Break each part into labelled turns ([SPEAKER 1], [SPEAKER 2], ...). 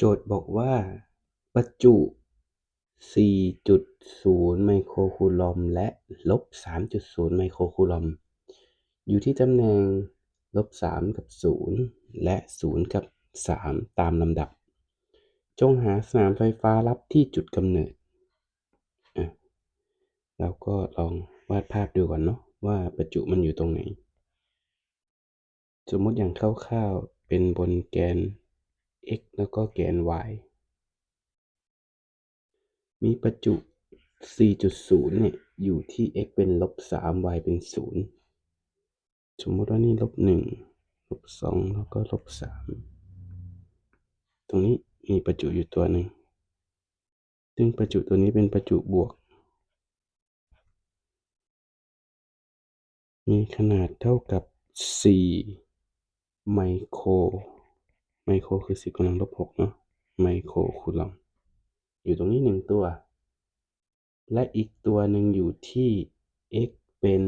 [SPEAKER 1] โจทย์บอกว่า ประจุ 4.0 ไมโครคูลอมและลบ 3.0 ไมโครคูลอม อยู่ที่ตำแหน่งลบ 3 กับ 0 และ 0 กับ 3 ตามลำดับ จงหาสนามไฟฟ้ารับที่จุดกำเนิดอะเราก็ลองวาดภาพดูก่อนเนาะว่าประจุมันอยู่ตรงไหน สมมติอย่างคร่าวๆเป็นบนแกน x แล้วก็แกน y มีประจุ 4.0 เนี่ย อยู่ที่ x เป็นลบ 3 y เป็น 0 สมมติว่านี่ลบ 1 ลบ 2 แล้วก็ลบ 3 ตรงนี้มีประจุอยู่ตัวหนึ่ง ซึ่งประจุตัวนี้เป็นประจุบวก มีขนาดเท่ากับ 4 ไมโคร ไมโครคือสิบกำลังลบหกเนาะไมโครคูลอมอยู่ตรงนี้หนึ่งตัว และอีกตัวหนึ่งอยู่ที่ x เป็น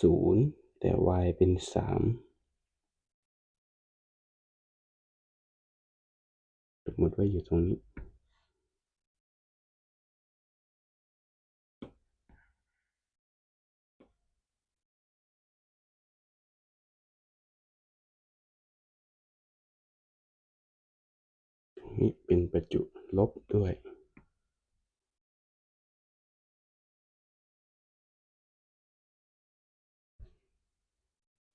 [SPEAKER 1] 0แต่ y เป็น3สมมติว่าอยู่ตรงนี้ นี้เป็นประจุลบด้วย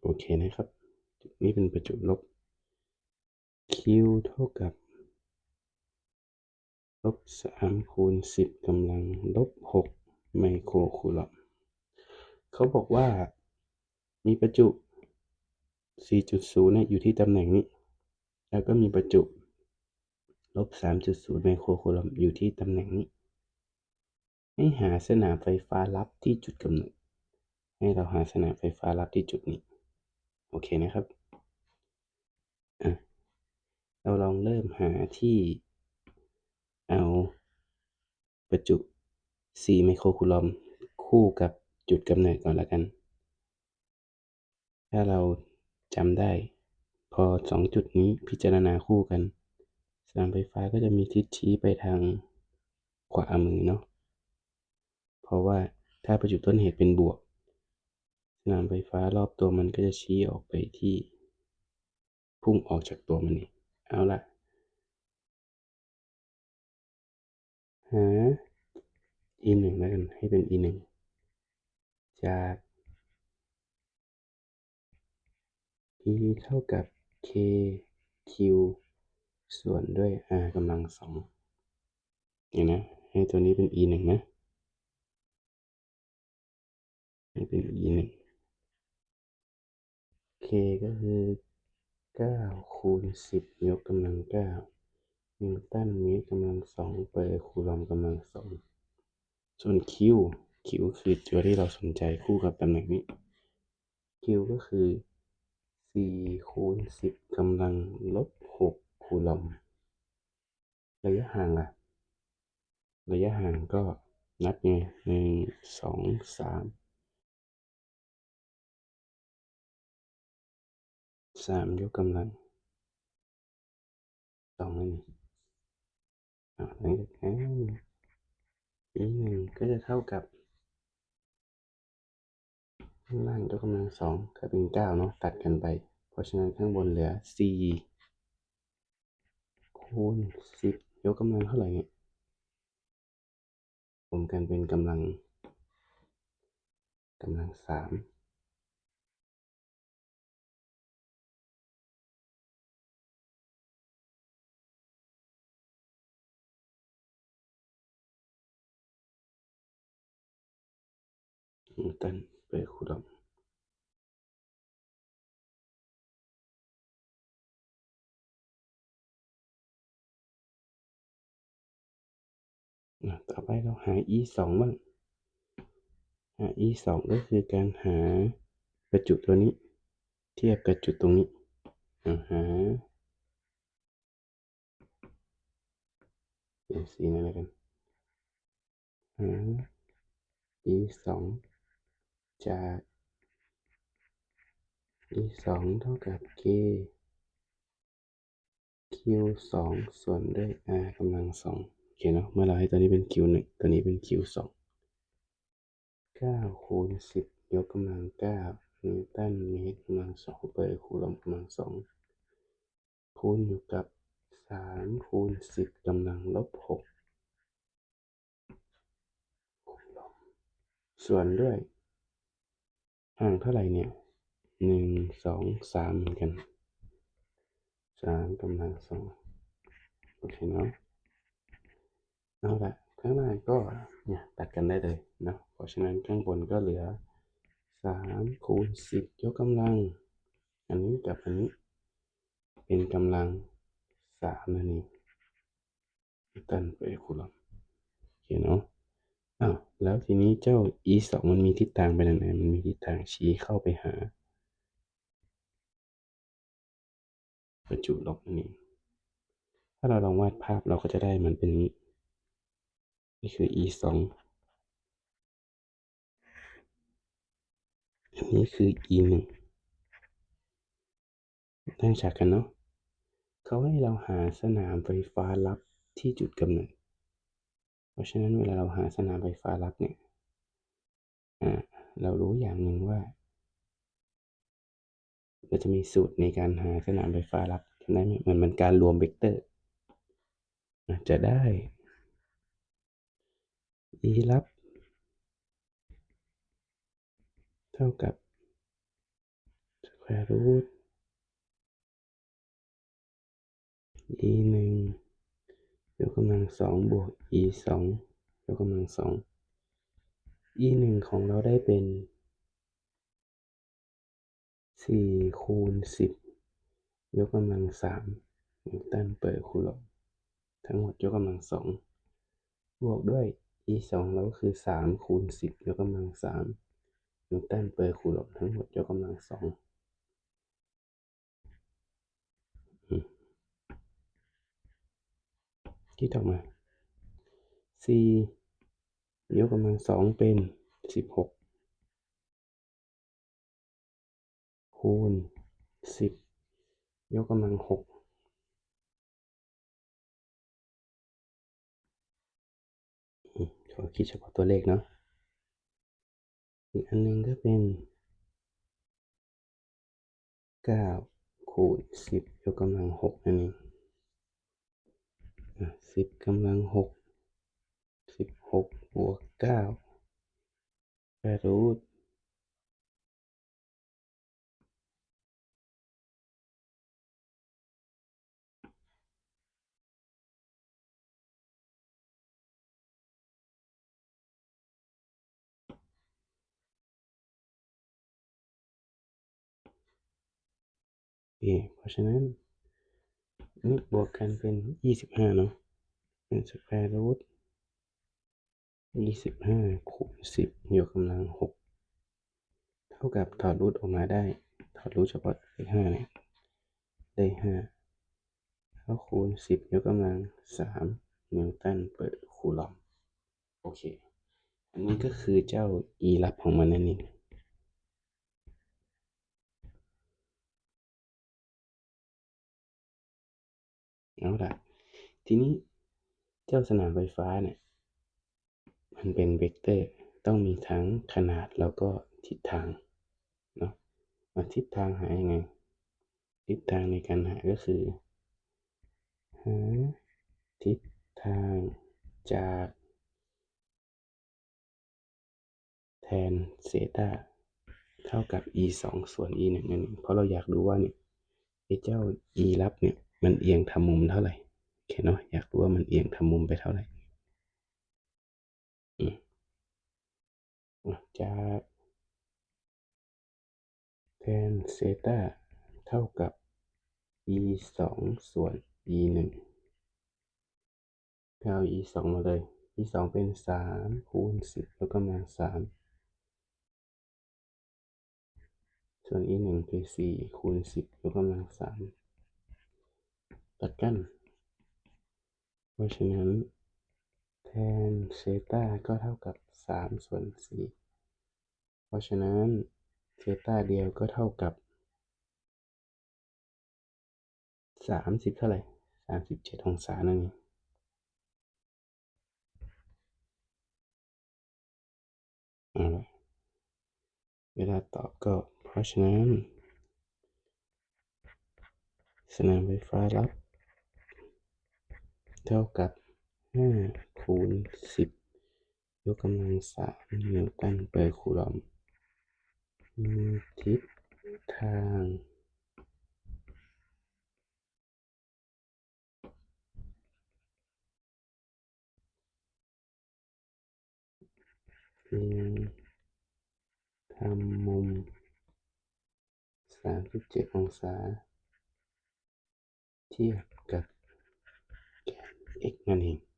[SPEAKER 1] โอเคนะครับ จุดนี้เป็นประจุลบ Q เท่ากับลบ3คูณ10กำลังลบ6ไมโครคูลอมเขาบอกว่ามีประจุ 4.0เนี่ยอยู่ที่ตำแหน่งนี้ แล้วก็มีประจุ ลบ 3.0 ไมโครคูลอมอยู่ที่ตำแหน่งนี้ ให้หาสนามไฟฟ้ารับที่จุดกำเนิด ให้เราหาสนามไฟฟ้ารับที่จุดนี้ โอเคนะครับอะเราลองเริ่มหาที่เอาประจุ 4 ไมโครคูลอมคู่กับจุดกำเนิดก่อนละกัน ถ้าเราจำได้ พอ 2 จุดนี้พิจารณาคู่กัน สนามไฟฟ้าก็จะมีทิศชี้ไปทางขวามือเนาะ เพราะว่าถ้าประจุต้นเหตุเป็นบวก สนามไฟฟ้ารอบตัวมันก็จะชี้ออกไปที่ พุ่งออกจากตัวมันเองเอาละหา e หนึ่งแล้วกันให้เป็น e หนึ่งจาก e เท่ากับ k q ส่วนด้วย r กำลังสองเนี่ยนะ ให้ตัวนี้เป็น e หนึ่งนะให้เป็น e หนึ่ง k ก็คือเก้าคูณสิบยกกำลังเก้านิวตันเมตรกำลังสองเปอร์คูลอมกำลังสองส่วน q q คือตัวที่เราสนใจคู่กับตำแหน่งนี้ q ก็คือสี่คูณสิบกำลังลบ คูลอม ระยะห่างอะระยะห่างก็นับไงหนึ่งสองสามสามยกกำลังสองนั่นอ่าหลังจากนั้นอีหนึ่งก็จะเท่ากับข้างล่างยกกำลังสองก็เป็นเก้าเนาะตัดกันไป เพราะฉะนั้นข้างบนเหลือสี่ คูณสิบยกกำลังเท่าไหร่เนี่ยรวมกันเป็นกำลังกำลังสามนิวตันเปคูลอม ต่อไปเราหา e สองบ้างหา e สองก็คือการหาประจุตัวนี้ เทียบกับจุดตรงนี้อ่าหาเปลี่ยนสีนั่นแล้วกันหา e สองจาก e สองเท่ากับ k q สองส่วนด้วย r กำลังสอง คเนาะเมื่อเราให้ตัวนี้เป็น q หนึ่งตัวนี้เป็น q สองเก้าคูณสิบยกกำลังเก้านิวตันเมตรกำลังสองเปอร์คูลอมกำลังสองคูณอยู่กับสามคูณสิบกำลังลบหกคูลอมส่วนด้วย ห่างเท่าไหร่เนี่ยหนึ่งสองสามเหมือนกันสามกำลังสองโอเคเนาะ เอาละข้างหน้าก็เนี่ยตัดกันได้เลยนะเพราะฉะนั้นข้างบนก็เหลือสามคูณสิบยกกำลัง อันนี้กับอันนี้ เป็นกำลังสามนั่นเองตันไปคูลอมโอเคเนาะอ้าวแล้วทีนี้เจ้า e สองมันมีทิศทางไปทางไหนมันมีทิศทางชี้เข้าไปหา ประจุลบนั่นเองถ้าเราลองวาดภาพเราก็จะได้มันเป็นนี้ นี่คือ e สองอันนี้คือ e หนึ่งตั้งฉากกันเนาะเขาให้เราหาสนามไฟฟ้าลับที่จุดกำเนิด เพราะฉะนั้นเวลาเราหาสนามไฟฟ้าลับเนี่ยอ่าเรารู้อย่างหนึ่งว่า เราจะมีสูตรในการหาสนามไฟฟ้าลับจำได้ไหมเหมือนมันการรวมเวกเตอร์จะได้ e ลับ เท่ากับ square root e หนึ่งยกกำลังสองบวก e สองยกกำลังสอง e หนึ่งของเราได้เป็นสี่คูณสิบยกกำลังสามนิวตันเปอร์คูลอมทั้งหมดยกกำลังสองบวกด้วย e สองเราก็คือสามคูณสิบยกกำลังสามนิวตันเปอร์คูลอมทั้งหมดยกกำลังสองที่ต่อมา c ยกกำลังสองเป็นสิบหกคูณสิบยกกำลังหก ขอคิดเฉพาะตัวเลขเนาะอีกอันหนึ่งก็เป็นเก้าคูณสิบยกกำลังหกนั่นเองสิบกำลังหกสิบหกบวกเก้าแปดรูท เคเพราะฉะนั้นนี่บวกกันเป็นยี่สิบห้าเนาะ เป็นสแควร์รูทยี่สิบห้าคูณสิบยกกำลังหกเท่ากับถอดรูทออกมาได้ ถอดรูทเฉพาะเลขห้าเนี่ยได้ห้าแล้วคูณสิบยกกำลังสามนิวตันเปิดคูลอม โอเค อันนี้ก็คือเจ้า e ลับของมันนั่นเอง เอาละทีนี้เจ้าสนามไฟฟ้าเนี่ยมันเป็นเวกเตอร์ต้องมีทั้งขนาดแล้วก็ทิศทางเนาะมาทิศทางหายังไง ทิศทางในการหาก็คือหาทิศทางจากแทนเซต้าเท่ากับ e สองส่วน e หนึ่งนั่นเองเพราะเราอยากดูว่าเนี่ยไอ้เจ้า e ลับเนี่ย มันเอียงทำมุมเท่าไหร่โอเคเนาะอยากรู้ว่ามันเอียงทำมุมไปเท่าไหร่จากแทนเซตาเท่ากับ e สองส่วน e หนึ่งเอา e สองมาเลย e สองเป็นสามคูณสิบแล้วก็มาสามส่วน e หนึ่งคือสี่คูณสิบยกกำลังสาม ตัดกัน เพราะฉะนั้น แทนเซต้าก็เท่ากับสามส่วนสี่เพราะฉะนั้นเซต้าเดียวก็เท่ากับสามสิบเท่าไหร่สามสิบเจ็ดองศานั่นเองเอาละเวลาตอบก็เพราะฉะนั้นสนามไฟฟ้ารับ เท่ากับห้าคูณสิบยกกำลังสามนิวตันเปอร์คูลอมมีทิศทางทำมุมสามสิบเจ็ดองศา เทียบ กับ